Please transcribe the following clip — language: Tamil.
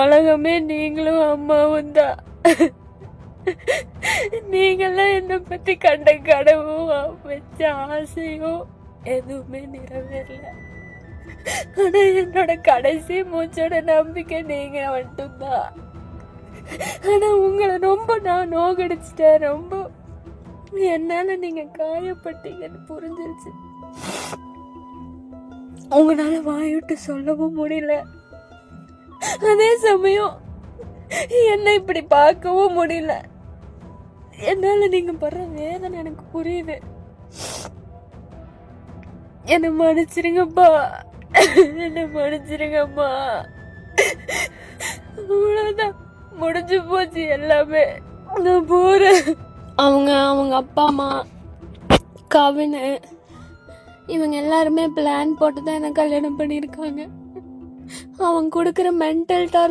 உலகமே நீங்களும் அம்மாவும் தான். நீங்களாம் என்னை பத்தி கண்ட கடவும் வச்ச ஆசையும் எதுவுமே நிறைவேறல. ஆனா என்னோட கடைசி மூச்சோட நம்பிக்கை நீங்க மட்டும்தான். ஆனா உங்களை ரொம்ப நான் நோகடிச்சிட்டேன் ரொம்ப என்னால நீங்க காயப்பட்டீங்கன்னு புரிஞ்சிருச்சு. உங்களால வாயிட்டு சொல்லவும் முடியல. அதே சமயம் என்ன இப்படி பார்க்கவும் முடியல. என்னால நீங்க படுற வேதனை எனக்கு புரியுது. என்ன மன்னிச்சிருங்கப்பா. என்ன மன்னிச்சிருங்கம்மா அவ்வளவுதான். முடிஞ்சு போச்சு எல்லாமே. நான் போறேன். அவங்க அவங்க அப்பா அம்மா கவினு இவங்க எல்லாருமே பிளான் போட்டு தான் என்ன கல்யாணம் பண்ணியிருக்காங்க. அவன் கொடுக்குற மென்டல் டார்ச்சர்